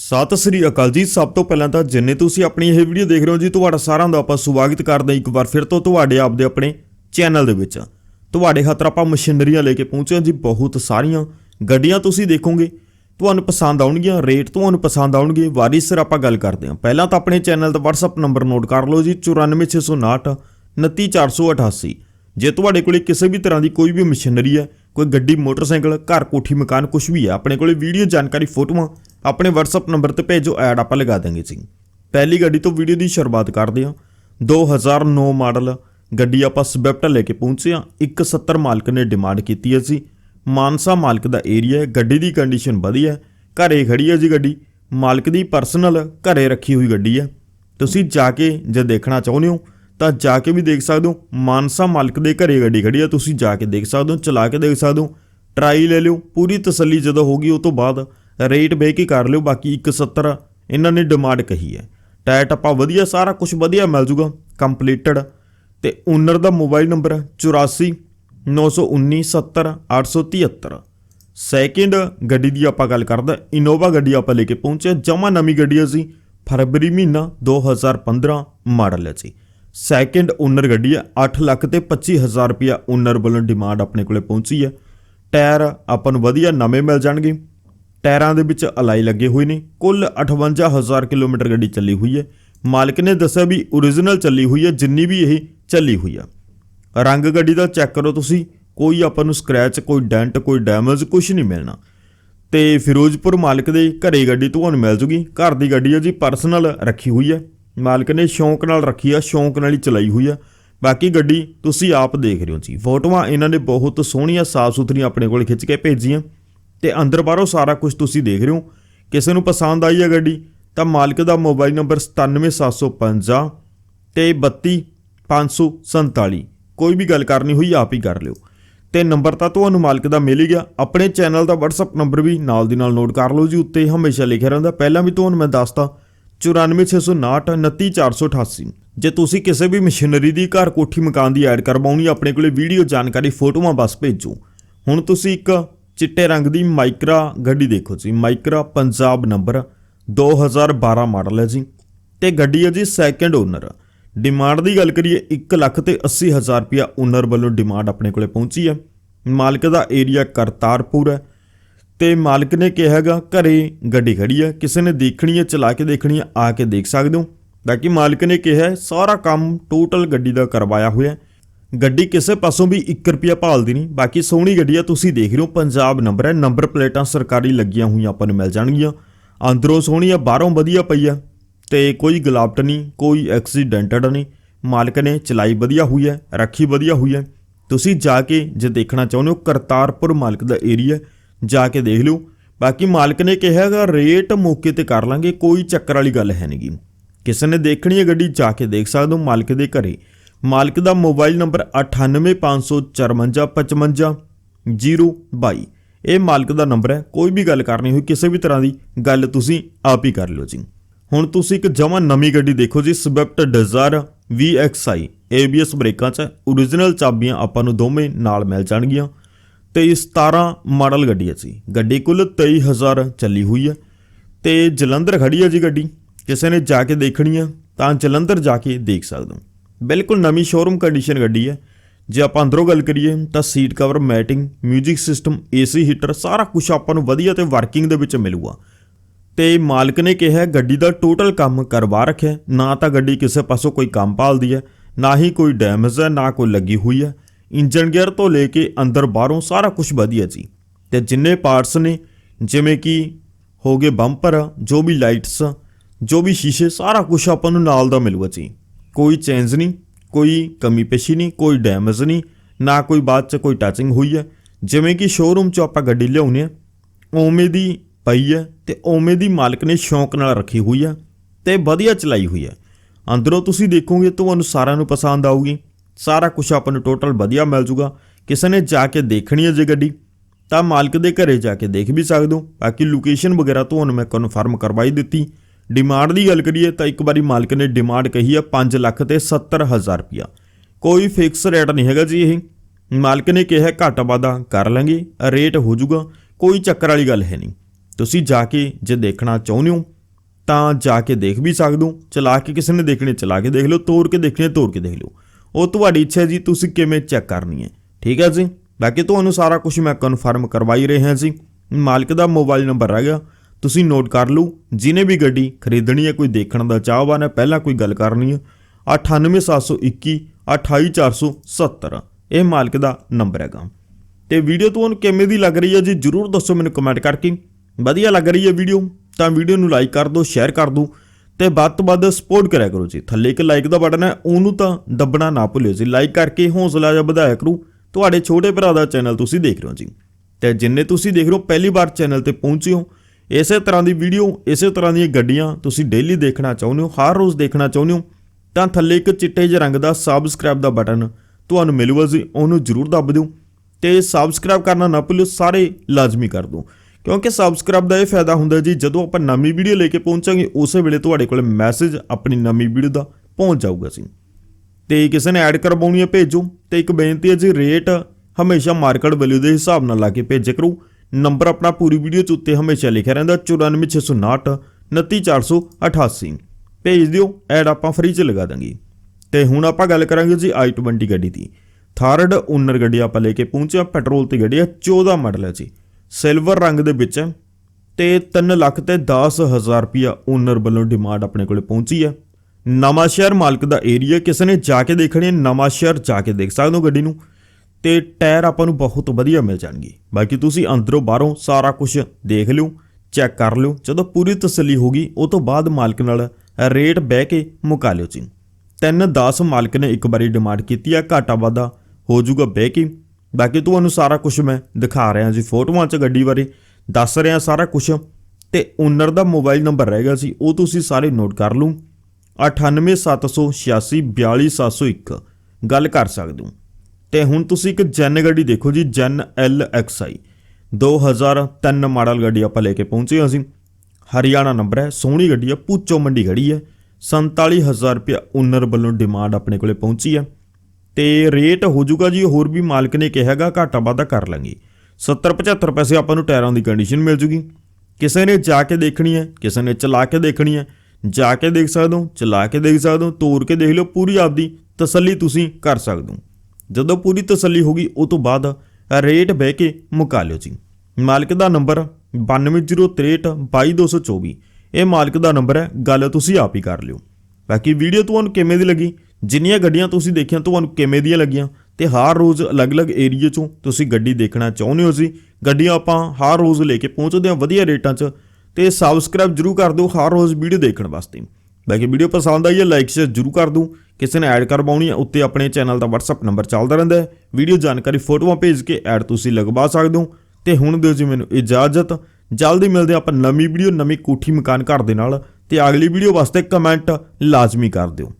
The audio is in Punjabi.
ਸਤਿ ਸ੍ਰੀ ਅਕਾਲ ਜੀ। ਸਭ ਤੋਂ ਪਹਿਲਾਂ ਤਾਂ ਜਿੰਨੇ ਤੁਸੀਂ ਆਪਣੀ ਇਹ ਵੀਡੀਓ ਦੇਖ ਰਹੇ ਹੋ ਜੀ, ਤੁਹਾਡਾ ਸਾਰਿਆਂ ਦਾ ਆਪਾਂ ਸਵਾਗਤ ਕਰਦੇ ਹਾਂ ਇੱਕ ਵਾਰ ਫਿਰ ਤੋਂ ਤੁਹਾਡੇ ਆਪਦੇ ਆਪਣੇ ਚੈਨਲ ਦੇ ਵਿੱਚ। ਤੁਹਾਡੇ ਖਾਤਰ ਆਪਾਂ ਮਸ਼ੀਨਰੀਆਂ ਲੈ ਕੇ ਪਹੁੰਚੇ ਹਾਂ ਜੀ, ਬਹੁਤ ਸਾਰੀਆਂ ਗੱਡੀਆਂ ਤੁਸੀਂ ਦੇਖੋਗੇ। ਤੁਹਾਨੂੰ ਪਸੰਦ ਆਉਣਗੀਆਂ, ਰੇਟ ਤੁਹਾਨੂੰ ਪਸੰਦ ਆਉਣਗੇ। ਵਾਰੀ ਸਿਰ ਆਪਾਂ ਗੱਲ ਕਰਦੇ ਹਾਂ। ਪਹਿਲਾਂ ਤਾਂ ਆਪਣੇ ਚੈਨਲ ਦਾ WhatsApp ਨੰਬਰ ਨੋਟ ਕਰ ਲਓ ਜੀ 94659 29488 ਜੇ ਤੁਹਾਡੇ ਕੋਲੇ ਕਿਸੇ ਵੀ ਤਰ੍ਹਾਂ ਦੀ ਕੋਈ ਵੀ ਮਸ਼ੀਨਰੀ ਹੈ, ਕੋਈ ਗੱਡੀ, ਮੋਟਰਸਾਈਕਲ, ਘਰ, ਕੋਠੀ, ਮਕਾਨ ਕੁਝ ਵੀ ਹੈ, ਆਪਣੇ ਕੋਲੇ ਵੀਡੀਓ ਜਾਣਕਾਰੀ, ਫੋਟੋਆਂ ਆਪਣੇ WhatsApp ਨੰਬਰ ਤੇ ਭੇਜੋ, ਐਡ ਆਪਾਂ ਲਗਾ ਦਾਂਗੇ ਜੀ। ਪਹਿਲੀ ਗੱਡੀ ਤੋਂ ਵੀਡੀਓ ਦੀ ਸ਼ੁਰੂਆਤ ਕਰਦੇ ਹਾਂ। 2009 ਮਾਡਲ ਗੱਡੀ ਆਪਾਂ ਸਵਿਫਟ ਲੈ ਕੇ ਪਹੁੰਚੇ ਹਾਂ। 170 ਮਾਲਕ ਨੇ ਡਿਮਾਂਡ ਕੀਤੀ ਹੈ ਜੀ। ਮਾਨਸਾ ਮਾਲਕ ਦਾ ਏਰੀਆ ਹੈ, ਗੱਡੀ ਦੀ ਕੰਡੀਸ਼ਨ ਵਧੀਆ ਹੈ। ਘਰੇ ਖੜੀ ਹੈ ਜੀ ਗੱਡੀ। ਮਾਲਕ ਦੀ ਪਰਸਨਲ ਘਰੇ ਰੱਖੀ ਹੋਈ ਗੱਡੀ ਹੈ। ਤੁਸੀਂ ਜਾ ਕੇ ਜੇ ਦੇਖਣਾ ਚਾਹੁੰਦੇ ਹੋ, ਤਾਂ ਜਾ ਕੇ ਵੀ ਦੇਖ ਸਕਦੇ ਹੋ। ਮਾਨਸਾ ਮਾਲਕ ਦੇ ਘਰੇ ਗੱਡੀ ਖੜੀ ਹੈ, ਤੁਸੀਂ ਜਾ ਕੇ ਦੇਖ ਸਕਦੇ ਹੋ, ਚਲਾ ਕੇ ਦੇਖ ਸਕਦੇ ਹੋ। ਟਰਾਈ ਲੈ ਲਿਓ। ਪੂਰੀ ਤਸੱਲੀ ਜਦੋਂ ਹੋਗੀ ਉਹ ਤੋਂ ਬਾਅਦ ਰੇਟ ਬੇ ਕੇ ਕਰ ਲਿਓ, ਬਾਕੀ 170 ਇਹਨਾਂ ਨੇ ਡਿਮਾਂਡ ਕਹੀ ਹੈ। ਟਾਇਰ ਟੱਪਾ ਵਧੀਆ, ਸਾਰਾ ਕੁਝ ਵਧੀਆ ਮਿਲ ਜੂਗਾ ਕੰਪਲੀਟਡ ਤੇ ਓਨਰ ਦਾ ਮੋਬਾਈਲ ਨੰਬਰ ਹੈ 84 919 70 873 ਸੈਕਿੰਡ ਗੱਡੀ ਦੀ ਆਪਾਂ ਗੱਲ ਕਰਦੇ ਇਨੋਵਾ ਗੱਡੀ ਆਪਾਂ ਲੈ ਕੇ ਪਹੁੰਚੇ ਜਮਾ ਨਵੀਂ ਗੱਡੀ ਹੈ ਜੀ, ਫਰਵਰੀ ਮਹੀਨਾ 2015 ਮਾਡਲ ਹੈ ਜੀ। ਸੈਕਿੰਡ ਓਨਰ ਗੱਡੀ ਹੈ 8 ਲੱਖ ਤੇ 25000 ਰੁਪਿਆ ਓਨਰ ਵੱਲੋਂ ਡਿਮਾਂਡ ਆਪਣੇ ਕੋਲੇ ਪਹੁੰਚੀ ਹੈ। ਟਾਇਰ ਆਪਾਂ ਨੂੰ ਵਧੀਆ ਨਵੇਂ ਮਿਲ ਜਾਣਗੇ। ਟਾਇਰਾਂ ਦੇ ਵਿੱਚ ਅਲਾਈ ਲੱਗੇ ਹੋਏ ਨੇ। ਕੁੱਲ 58000 ਕਿਲੋਮੀਟਰ ਗੱਡੀ ਚੱਲੀ ਹੋਈ ਹੈ। ਮਾਲਕ ਨੇ ਦੱਸਿਆ ਵੀ origignal ਚੱਲੀ ਹੋਈ ਹੈ, ਜਿੰਨੀ ਵੀ ਇਹ ਚੱਲੀ ਹੋਈ ਆ। ਰੰਗ ਗੱਡੀ ਦਾ ਚੈੱਕ ਕਰੋ ਤੁਸੀਂ। ਕੋਈ ਆਪਾਂ ਨੂੰ ਸਕ੍ਰੈਚ ਕੋਈ ਡੈਂਟ ਕੋਈ ਡੈਮੇਜ ਕੁਝ ਨਹੀਂ ਮਿਲਣਾ। ਤੇ ਫਿਰੋਜ਼ਪੁਰ ਮਾਲਕ ਦੇ ਘਰੇ ਗੱਡੀ ਤੁਹਾਨੂੰ ਮਿਲ ਜੂਗੀ। ਘਰ ਦੀ ਗੱਡੀ ਹੈ ਜੀ ਪਰਸਨਲ ਰੱਖੀ ਹੋਈ ਹੈ। ਮਾਲਕ ਨੇ ਸ਼ੌਂਕ ਨਾਲ ਰੱਖੀ ਆ, ਸ਼ੌਂਕ ਨਾਲ ਹੀ ਚਲਾਈ ਹੋਈ ਆ। ਬਾਕੀ ਗੱਡੀ ਤੁਸੀਂ ਆਪ ਦੇਖ ਰਹੇ ਹੋ ਜੀ। ਫੋਟੋਆਂ ਇਹਨਾਂ ਨੇ ਬਹੁਤ ਸੋਹਣੀਆਂ ਸਾਫ਼ ਸੁਥਰੀਆਂ ਆਪਣੇ ਕੋਲ ਖਿੱਚ ਕੇ ਭੇਜੀਆਂ। ਤੇ ਅੰਦਰ ਬਾਹਰੋਂ ਸਾਰਾ ਕੁਝ ਤੁਸੀਂ ਦੇਖ ਰਹੇ ਹੋ। ਕਿਸੇ ਨੂੰ ਪਸੰਦ ਆਈ ਹੈ ਗੱਡੀ, ਤਾਂ ਮਾਲਕ ਦਾ ਮੋਬਾਈਲ ਨੰਬਰ 97750 ਤੇ 32547 ਕੋਈ ਵੀ ਗੱਲ ਕਰਨੀ ਹੋਈ ਆਪ ਹੀ ਕਰ ਲਿਓ। ਤੇ ਨੰਬਰ ਤਾਂ ਤੁਹਾਨੂੰ ਮਾਲਕ ਦਾ ਮਿਲ ਹੀ ਗਿਆ। ਆਪਣੇ ਚੈਨਲ ਦਾ WhatsApp ਨੰਬਰ ਵੀ ਨਾਲ ਦੀ ਨਾਲ ਨੋਟ ਕਰ ਲਓ ਜੀ, ਉੱਤੇ ਹਮੇਸ਼ਾ ਲਿਖਿਆ ਰਹਿੰਦਾ। ਪਹਿਲਾਂ ਵੀ ਤੁਹਾਨੂੰ ਮੈਂ ਦੱਸਤਾ 94659 29488 ਜੇ ਤੁਸੀਂ ਕਿਸੇ ਵੀ ਮਸ਼ੀਨਰੀ ਦੀ ਘਰ ਕੋਠੀ ਮਕਾਨ ਦੀ ਐਡ ਕਰਵਾਉਣੀ ਆਪਣੇ ਕੋਲੇ ਵੀਡੀਓ ਜਾਣਕਾਰੀ, ਫੋਟੋਆਂ ਬਸ ਭੇਜੋ। ਹੁਣ ਤੁਸੀਂ ਇੱਕ ਚਿੱਟੇ ਰੰਗ ਦੀ ਮਾਈਕਰਾ ਗੱਡੀ ਦੇਖੋ ਜੀ ਮਾਈਕਰਾ ਪੰਜਾਬ ਨੰਬਰ 2012 ਮਾਡਲ ਹੈ ਜੀ। ਤੇ ਗੱਡੀ ਹੈ ਜੀ ਸੈਕੰਡ ਓਨਰ ਡਿਮਾਂਡ ਦੀ ਗੱਲ ਕਰੀਏ 1 ਲੱਖ ਤੇ 80 ਹਜ਼ਾਰ ਰੁਪਿਆ ਓਨਰ ਵੱਲੋਂ ਡਿਮਾਂਡ ਆਪਣੇ ਕੋਲੇ ਪਹੁੰਚੀ ਹੈ। ਮਾਲਕ ਦਾ ਏਰੀਆ ਕਰਤਾਰਪੁਰ ਹੈ। ਤੇ ਮਾਲਕ ਨੇ ਕਿਹਾ ਹੈਗਾ, ਘਰੇ ਗੱਡੀ ਖੜੀ ਹੈ। ਕਿਸੇ ਨੇ ਦੇਖਣੀ ਹੈ, ਚਲਾ ਕੇ ਦੇਖਣੀ ਹੈ, ਆ ਕੇ ਦੇਖ ਸਕਦੇ ਹੋ। ਬਾਕੀ ਮਾਲਕ ਨੇ ਕਿਹਾ ਸਾਰਾ ਕੰਮ ਟੋਟਲ ਗੱਡੀ ਦਾ ਕਰਵਾਇਆ ਹੋਇਆ ਹੈ। ਗੱਡੀ ਕਿਸੇ ਪਾਸੋਂ ਵੀ 1 ਰੁਪਿਆ ਭਾਲਦੀ ਨਹੀਂ। ਬਾਕੀ ਸੋਹਣੀ ਗੱਡੀ ਆ, ਤੁਸੀਂ ਦੇਖ ਰਹੇ ਹੋ, ਪੰਜਾਬ ਨੰਬਰ ਹੈ, ਨੰਬਰ ਪਲੇਟਾਂ ਸਰਕਾਰੀ ਲੱਗੀਆਂ ਹੋਈਆਂ ਆਪਾਂ ਨੂੰ ਮਿਲ ਜਾਣਗੀਆਂ। ਅੰਦਰੋਂ ਸੋਹਣੀ ਆ, ਬਾਹਰੋਂ ਵਧੀਆ ਪਈ ਆ, ਤੇ ਕੋਈ ਗਲਾਵਟ ਨਹੀਂ, ਕੋਈ ਐਕਸੀਡੈਂਟਡ ਨਹੀਂ। ਮਾਲਕ ਨੇ ਚਲਾਈ ਵਧੀਆ ਹੋਈ ਹੈ ਰੱਖੀ ਵਧੀਆ ਹੋਈ ਹੈ ਤੁਸੀਂ ਜਾ ਕੇ ਜੇ ਦੇਖਣਾ ਚਾਹੁੰਦੇ ਹੋ, ਕਰਤਾਰਪੁਰ ਮਾਲਕ ਦਾ ਏਰੀਆ ਜਾ ਕੇ ਦੇਖ ਲਿਓ। ਬਾਕੀ ਮਾਲਕ ਨੇ ਕਿਹਾ ਹੈਗਾ, ਰੇਟ ਮੌਕੇ ਤੇ ਕਰ ਲਾਂਗੇ, ਕੋਈ ਚੱਕਰ ਵਾਲੀ ਗੱਲ ਹੈ ਨਹੀਂਗੀ ਕਿਸੇ ਨੇ ਦੇਖਣੀ ਹੈ ਗੱਡੀ, ਜਾ ਕੇ ਦੇਖ ਸਕਦੇ ਹੋ ਮਾਲਕ ਦੇ ਘਰੇ। ਮਾਲਕ ਦਾ ਮੋਬਾਈਲ ਨੰਬਰ 9854555022 ਇਹ ਮਾਲਕ ਦਾ ਨੰਬਰ ਹੈ। ਕੋਈ ਵੀ ਗੱਲ ਕਰਨੀ ਹੋਈ, ਕਿਸੇ ਵੀ ਤਰ੍ਹਾਂ ਦੀ ਗੱਲ ਤੁਸੀਂ ਆਪ ਹੀ ਕਰ ਲਿਓ ਜੀ। ਹੁਣ ਤੁਸੀਂ ਇੱਕ ਜਮਾਂ ਨਵੀਂ ਗੱਡੀ ਦੇਖੋ ਜੀ, ਸਵਿਫਟ ਡਿਜ਼ਾਇਰ VXI ABS ਬ੍ਰੇਕਾਂ 'ਚ origignal ਚਾਬੀਆਂ ਆਪਾਂ ਨੂੰ ਦੋਵੇਂ ਨਾਲ ਮਿਲ ਜਾਣਗੀਆਂ। ਤੇ ਇਹ 17 ਮਾਡਲ ਗੱਡੀ ਹੈ ਜੀ। ਗੱਡੀ ਕੁੱਲ 23000 ਚੱਲੀ ਹੋਈ ਹੈ। ਤੇ ਜਲੰਧਰ ਖੜੀ ਹੈ ਜੀ ਗੱਡੀ। ਕਿਸੇ ਨੇ ਜਾ ਕੇ ਦੇਖਣੀ ਹੈ, ਤਾਂ ਜਲੰਧਰ ਜਾ ਕੇ ਦੇਖ ਸਕਦੇ ਹੋ। ਬਿਲਕੁਲ ਨਵੀਂ ਸ਼ੋਰੂਮ ਕੰਡੀਸ਼ਨ ਗੱਡੀ ਹੈ। ਜੇ ਆਪਾਂ ਅੰਦਰੋਂ ਗੱਲ ਕਰੀਏ, ਤਾਂ seat cover matting 뮤직 system AC heater ਸਾਰਾ ਕੁਝ ਆਪਾਂ ਨੂੰ ਵਧੀਆ ਤੇ ਵਰਕਿੰਗ ਦੇ ਵਿੱਚ ਮਿਲੂਗਾ। ਤੇ ਮਾਲਕ ਨੇ ਕਿਹਾ, ਗੱਡੀ ਦਾ ਟੋਟਲ ਕੰਮ ਕਰਵਾ ਰੱਖਿਆ। ਨਾ ਤਾਂ ਗੱਡੀ ਕਿਸੇ ਪਾਸੋਂ ਕੋਈ ਕੰਮ ਭਾਲਦੀ ਹੈ, ਨਾ ਹੀ ਕੋਈ ਡੈਮੇਜ ਹੈ, ਨਾ ਕੋਈ ਲੱਗੀ ਹੋਈ ਹੈ। ਇੰਜਨ ਗੇਅਰ ਤੋਂ ਲੈ ਕੇ ਅੰਦਰ ਬਾਹਰੋਂ ਸਾਰਾ ਕੁਝ ਵਧੀਆ ਜੀ। ਤੇ ਜਿੰਨੇ ਪਾਰਟਸ ਨੇ, ਜਿਵੇਂ ਕਿ ਹੋ ਗਏ ਬੰਪਰ ਜੋ ਵੀ ਲਾਈਟਸ ਜੋ ਵੀ ਸ਼ੀਸ਼ੇ, ਸਾਰਾ ਕੁਝ ਆਪਾਂ ਨੂੰ ਨਾਲ ਦਾ ਮਿਲੂਗਾ ਜੀ। ਕੋਈ ਚੇਂਜ ਨਹੀਂ, ਕੋਈ ਕਮੀ ਪੇਸ਼ੀ ਨਹੀਂ, ਕੋਈ ਡੈਮੇਜ ਨਹੀਂ, ਨਾ ਕੋਈ ਬਾਅਦ ਚ ਕੋਈ ਟੱਚਿੰਗ ਹੋਈ ਹੈ। ਜਿਵੇਂ ਕਿ ਸ਼ੋਰੂਮ ਚੋਂ ਆਪਾਂ ਗੱਡੀ ਲਿਆਉਨੇ ਆ ਓਵੇਂ ਦੀ ਪਈ ਹੈ ਤੇ ਓਵੇਂ ਦੀ ਮਾਲਕ ਨੇ ਸ਼ੌਂਕ ਨਾਲ ਰੱਖੀ ਹੋਈ ਹੈ ਤੇ ਵਧੀਆ ਚਲਾਈ ਹੋਈ ਹੈ। ਅੰਦਰੋਂ ਤੁਸੀਂ ਦੇਖੋਗੇ, ਤੁਹਾਨੂੰ ਸਾਰਿਆਂ ਨੂੰ ਪਸੰਦ ਆਊਗੀ। ਸਾਰਾ ਕੁਝ ਆਪਾਂ ਨੂੰ ਟੋਟਲ ਵਧੀਆ ਮਿਲ ਜੂਗਾ। ਕਿਸੇ ਨੇ ਜਾ ਕੇ ਦੇਖਣੀ ਹੈ ਜੇ ਗੱਡੀ, ਤਾਂ ਮਾਲਕ ਦੇ ਘਰੇ ਜਾ ਕੇ ਦੇਖ ਵੀ ਸਕਦੇ ਹੋ। ਬਾਕੀ ਲੋਕੇਸ਼ਨ ਵਗੈਰਾ ਤੁਹਾਨੂੰ ਮੈਂ ਕਨਫਰਮ ਕਰਵਾਈ ਦਿੱਤੀ। ਡਿਮਾਂਡ ਦੀ ਗੱਲ ਕਰੀਏ ਤਾਂ ਇੱਕ ਵਾਰੀ ਮਾਲਕ ਨੇ ਡਿਮਾਂਡ ਕਹੀ ਹੈ 5 ਲੱਖ ਤੇ 70 ਹਜ਼ਾਰ ਰੁਪਿਆ ਕੋਈ ਫਿਕਸ ਰੇਟ ਨਹੀਂ ਹੈਗਾ ਜੀ ਇਹ। ਮਾਲਕ ਨੇ ਕਿਹਾ ਘੱਟ ਵਾਧਾ ਕਰ ਲਾਂਗੇ ਰੇਟ ਹੋ ਜਾਊਗਾ ਕੋਈ ਚੱਕਰ ਵਾਲੀ ਗੱਲ ਹੈ ਨਹੀਂ। ਤੁਸੀਂ ਜਾ ਕੇ ਜੇ ਦੇਖਣਾ ਚਾਹੁੰਦੇ ਹੋ ਤਾਂ ਜਾ ਕੇ ਦੇਖ ਵੀ ਸਕਦੇ ਹੋ ਚਲਾ ਕੇ ਕਿਸੇ ਨੇ ਦੇਖਣੇ ਚਲਾ ਕੇ ਦੇਖ ਲਓ ਤੋੜ ਕੇ ਦੇਖਣੇ ਹੈ, ਤੋੜ ਕੇ ਦੇਖ ਲਓ। ਉਹ ਤੁਹਾਡੀ ਇੱਛਾ ਜੀ ਤੁਸੀਂ ਕਿਵੇਂ ਚੈੱਕ ਕਰਨੀ ਹੈ। ਠੀਕ ਹੈ ਜੀ? ਬਾਕੀ ਤੁਹਾਨੂੰ ਸਾਰਾ ਕੁਝ ਮੈਂ ਕਨਫਰਮ ਕਰਵਾਈ ਰਿਹਾ ਜੀ। ਮਾਲਕ ਦਾ ਮੋਬਾਈਲ ਨੰਬਰ ਹੈਗਾ ਤੁਸੀਂ ਨੋਟ ਕਰ ਲਓ ਜਿਨੇ ਵੀ ਗੱਡੀ ਖਰੀਦਣੀ ਹੈ, ਕੋਈ ਦੇਖਣ ਦਾ ਚਾਹਵਾਨ ਹੈ, ਪਹਿਲਾਂ ਕੋਈ ਗੱਲ ਕਰਨੀ ਹੈ। 98721 28470 ਇਹ ਮਾਲਕ ਦਾ ਨੰਬਰ ਹੈਗਾ। ਤੇ ਵੀਡੀਓ ਤੁਹਾਨੂੰ ਕਿਵੇਂ ਦੀ ਲੱਗ ਰਹੀ ਹੈ ਜੀ, ਜਰੂਰ ਦੱਸੋ ਮੈਨੂੰ ਕਮੈਂਟ ਕਰਕੇ। ਵਧੀਆ ਲੱਗ ਰਹੀ ਹੈ ਵੀਡੀਓ ਤਾਂ ਵੀਡੀਓ ਨੂੰ ਲਾਈਕ ਕਰ ਦਿਓ ਸ਼ੇਅਰ ਕਰ ਦਿਓ, ਤੇ ਵੱਧ ਤੋਂ ਵੱਧ ਸਪੋਰਟ ਕਰਿਆ ਕਰੋ ਜੀ। ਥੱਲੇ ਇੱਕ ਲਾਈਕ ਦਾ ਬਟਨ ਹੈ, ਉਹਨੂੰ ਤਾਂ ਦੱਬਣਾ ਨਾ ਭੁੱਲਿਓ ਜੀ। ਲਾਈਕ ਕਰਕੇ ਹੌਸਲਾ ਜਿਹਾ ਵਧਾਇਆ ਕਰੋ। ਤੁਹਾਡੇ ਛੋਟੇ ਭਰਾ ਦਾ ਚੈਨਲ ਤੁਸੀਂ ਦੇਖ ਰਹੇ ਹੋ ਜੀ। ਤੇ ਜਿੰਨੇ ਤੁਸੀਂ ਦੇਖ ਰਹੇ ਹੋ, ਪਹਿਲੀ ਵਾਰ ਚੈਨਲ ਤੇ ਪਹੁੰਚੇ ਹੋ ਇਸੇ ਤਰ੍ਹਾਂ ਦੀ ਵੀਡੀਓ, ਇਸੇ ਤਰ੍ਹਾਂ ਦੀਆਂ ਗੱਡੀਆਂ ਤੁਸੀਂ ਡੇਲੀ ਦੇਖਣਾ ਚਾਹੁੰਦੇ ਹੋ, ਹਰ ਰੋਜ਼ ਦੇਖਣਾ ਚਾਹੁੰਦੇ ਹੋ, ਤਾਂ ਥੱਲੇ ਇੱਕ ਚਿੱਟੇ ਜਿਹੇ ਰੰਗ ਦਾ ਸਬਸਕ੍ਰਾਈਬ ਦਾ ਬਟਨ ਤੁਹਾਨੂੰ ਮਿਲੂਗਾ ਜੀ, ਉਹਨੂੰ ਜ਼ਰੂਰ ਦੱਬ ਦਿਓ ਤੇ ਸਬਸਕ੍ਰਾਈਬ ਕਰਨਾ ਨਾ ਭੁੱਲਿਓ, ਸਾਰੇ ਲਾਜ਼ਮੀ ਕਰ ਦਿਓ। ਕਿਉਂਕਿ ਸਬਸਕ੍ਰਾਈਬ ਦਾ ਇਹ ਫਾਇਦਾ ਹੁੰਦਾ ਜੀ, ਜਦੋਂ ਆਪਾਂ ਨਵੀਂ ਵੀਡੀਓ ਲੈ ਕੇ ਪਹੁੰਚਾਂਗੇ, ਉਸੇ ਵੇਲੇ ਤੁਹਾਡੇ ਕੋਲ ਮੈਸੇਜ ਆਪਣੀ ਨਵੀਂ ਵੀਡੀਓ ਦਾ ਪਹੁੰਚ ਜਾਊਗਾ ਜੀ। ਤੇ ਕਿਸੇ ਨੇ ਐਡ ਕਰਵਾਉਣੀ ਹੈ, ਭੇਜੋ ਤੇ ਇੱਕ ਬੇਨਤੀ ਹੈ ਜੀ ਰੇਟ ਹਮੇਸ਼ਾ ਮਾਰਕੀਟ ਵੈਲਿਊ ਦੇ ਹਿਸਾਬ ਨਾਲ ਲਾ ਕੇ ਭੇਜਿਆ ਕਰੋ। ਨੰਬਰ ਆਪਣਾ ਪੂਰੀ ਵੀਡੀਓ 'ਚ ਉੱਤੇ ਹਮੇਸ਼ਾ ਲਿਖਿਆ ਰਹਿੰਦਾ 94659 29488 ਭੇਜ ਦਿਓ, ਐਡ ਆਪਾਂ ਫ੍ਰੀ 'ਚ ਲਗਾ ਦਾਂਗੇ। ਤੇ ਹੁਣ ਆਪਾਂ ਗੱਲ ਕਰਾਂਗੇ ਜੀ i20 ਗੱਡੀ ਦੀ। ਥਰਡ ਓਨਰ ਗੱਡੀ ਆਪਾਂ ਲੈ ਕੇ ਪਹੁੰਚਿਆ ਪੈਟਰੋਲ ਤੇ ਗੱਡੀ ਹੈ 14 ਮਾਡਲ ਹੈ ਜੀ। ਸਿਲਵਰ ਰੰਗ ਦੇ ਵਿੱਚ ਹੈ ਤੇ 3 ਲੱਖ ਤੇ 10000 ਰੁਪਿਆ ਓਨਰ ਵੱਲੋਂ ਡਿਮਾਂਡ ਆਪਣੇ ਕੋਲੇ ਪਹੁੰਚੀ ਹੈ। ਨਵਾਂ ਸ਼ਹਿਰ ਮਾਲਕ ਦਾ ਏਰੀਆ, ਕਿਸੇ ਨੇ ਜਾ ਕੇ ਦੇਖਣੀ ਹੈ ਨਵਾਂ ਸ਼ਹਿਰ ਜਾ ਕੇ ਦੇਖ ਸਕਦੇ ਹੋ ਗੱਡੀ ਨੂੰ। ਤੇ ਟਾਇਰ ਆਪਾਂ ਨੂੰ ਬਹੁਤ ਵਧੀਆ ਮਿਲ ਜਾਣਗੇ। ਬਾਕੀ ਤੁਸੀਂ ਅੰਦਰੋਂ ਬਾਹਰੋਂ ਸਾਰਾ ਕੁਝ ਦੇਖ ਲਿਓ, ਚੈੱਕ ਕਰ ਲਿਓ। ਜਦੋਂ ਪੂਰੀ ਤਸੱਲੀ ਹੋ ਗਈ, ਉਹ ਤੋਂ ਬਾਅਦ ਮਾਲਕ ਨਾਲ ਰੇਟ ਬਹਿ ਕੇ ਮੁਕਾ ਲਿਓ ਜੀ। 3-10 ਮਾਲਕ ਨੇ ਇੱਕ ਵਾਰੀ ਡਿਮਾਂਡ ਕੀਤੀ ਆ, ਘਾਟਾ ਵਾਧਾ ਹੋ ਜਾਊਗਾ ਬਹਿ ਕੇ। ਬਾਕੀ ਤੁਹਾਨੂੰ ਸਾਰਾ ਕੁਝ ਮੈਂ ਦਿਖਾ ਰਿਹਾ ਜੀ, ਫੋਟੋਆਂ 'ਚ ਗੱਡੀ ਬਾਰੇ ਦੱਸ ਰਿਹਾ ਸਾਰਾ ਕੁਝ ਤੇ ਓਨਰ ਦਾ ਮੋਬਾਈਲ ਨੰਬਰ ਰਹੇਗਾ ਸੀ, ਉਹ ਤੁਸੀਂ ਸਾਰੇ ਨੋਟ ਕਰ ਲਓ। 9876842701 ਗੱਲ ਕਰ ਸਕਦੇ ਹੋ। ਤੇ ਹੁਣ ਤੁਸੀਂ ਇੱਕ ਜੈਨ ਗੱਡੀ ਦੇਖੋ ਜੀ, ਜੈਨ LXI 2003 ਮਾਡਲ ਗੱਡੀ ਆਪਾਂ ਲੈ ਕੇ ਪਹੁੰਚੇ ਹਾਂ ਅਸੀਂ। ਹਰਿਆਣਾ ਨੰਬਰ ਹੈ, ਸੋਹਣੀ ਗੱਡੀ ਹੈ, ਪੂਚੋ ਮੰਡੀ ਖੜੀ ਹੈ। 47000 ਰੁਪਏ ਓਨਰ ਵੱਲੋਂ ਡਿਮਾਂਡ ਆਪਣੇ ਕੋਲੇ ਪਹੁੰਚੀ ਹੈ। ਤੇ ਰੇਟ ਹੋ ਜਾਊਗਾ ਜੀ, ਹੋਰ ਵੀ ਮਾਲਕ ਨੇ ਕਿਹਾਗਾ ਘਾਟਾ ਵਾਧਾ ਕਰ ਲਾਂਗੇ। 70 75 ਪੈਸੇ ਆਪਾਂ ਨੂੰ ਟਾਇਰਾਂ ਦੀ ਕੰਡੀਸ਼ਨ ਮਿਲ ਜੂਗੀ। ਕਿਸੇ ਨੇ ਜਾ ਕੇ ਦੇਖਣੀ ਹੈ, ਕਿਸੇ ਨੇ ਚਲਾ ਕੇ ਦੇਖਣੀ ਹੈ। ਜਾ ਕੇ ਦੇਖ ਸਕਦੇ ਹੋ, ਚਲਾ ਕੇ ਦੇਖ ਸਕਦੇ ਹੋ ਤੋੜ ਕੇ ਦੇਖ ਲਓ, ਪੂਰੀ ਆਪਦੀ ਤਸੱਲੀ ਤੁਸੀਂ ਕਰ ਸਕਦੇ ਹੋ। ਜਦੋਂ ਪੂਰੀ ਤਸੱਲੀ ਹੋ ਗਈ, ਉਹ ਤੋਂ ਬਾਅਦ ਰੇਟ ਬਹਿ ਕੇ ਮੁਕਾ ਲਿਓ ਜੀ। ਮਾਲਕ ਦਾ ਨੰਬਰ 9203622224 ਇਹ ਮਾਲਕ ਦਾ ਨੰਬਰ ਹੈ, ਗੱਲ ਤੁਸੀਂ ਆਪ ਹੀ ਕਰ ਲਿਓ। ਬਾਕੀ ਵੀਡੀਓ ਤੁਹਾਨੂੰ ਕਿਵੇਂ ਦੀ ਲੱਗੀ? ਜਿੰਨੀਆਂ ਗੱਡੀਆਂ ਤੁਸੀਂ ਦੇਖੀਆਂ, ਤੁਹਾਨੂੰ ਕਿਵੇਂ ਦੀਆਂ ਲੱਗੀਆਂ? ਤੇ ਹਰ ਰੋਜ਼ ਅਲੱਗ-ਅਲੱਗ ਏਰੀਆ ਚੋਂ ਤੁਸੀਂ ਗੱਡੀ ਦੇਖਣਾ ਚਾਹੁੰਦੇ ਹੋ ਜੀ? ਗੱਡੀਆਂ ਆਪਾਂ ਹਰ ਰੋਜ਼ ਲੈ ਕੇ ਪਹੁੰਚਦੇ ਹਾਂ ਵਧੀਆ ਰੇਟਾਂ 'ਚ, ਤੇ ਸਬਸਕ੍ਰਾਈਬ ਜਰੂਰ ਕਰ ਦਿਓ ਹਰ ਰੋਜ਼ ਵੀਡੀਓ ਦੇਖਣ ਵਾਸਤੇ। ਬਾਕੀ ਵੀਡੀਓ ਪਸੰਦ ਆਈ ਹੈ ਲਾਈਕ ਸ਼ੇਅਰ ਜਰੂਰ ਕਰ ਦਿਓ। ਕਿਸੇ ਨੇ ਐਡ ਕਰਵਾਉਣੀ ਹੈ, ਉੱਤੇ ਆਪਣੇ ਚੈਨਲ ਦਾ WhatsApp ਨੰਬਰ ਚੱਲਦਾ ਰਹਿੰਦਾ ਹੈ। ਵੀਡੀਓ ਜਾਣਕਾਰੀ ਫੋਟੋਆਂ ਭੇਜ ਕੇ ਐਡ ਤੁਸੀਂ ਲਗਵਾ ਸਕਦੇ ਹੋ। ਤੇ ਹੁਣ ਦਿਓ ਜੀ ਮੈਨੂੰ ਇਜਾਜ਼ਤ। ਜਲਦੀ ਮਿਲਦੇ ਆਪਾਂ ਨਵੀਂ ਵੀਡੀਓ, ਨਵੀਂ ਕੋਠੀ ਮਕਾਨ ਘਰ ਦੇ ਨਾਲ। ਤੇ ਅਗਲੀ ਵੀਡੀਓ ਵਾਸਤੇ ਕਮੈਂਟ ਲਾਜ਼ਮੀ ਕਰ ਦਿਓ।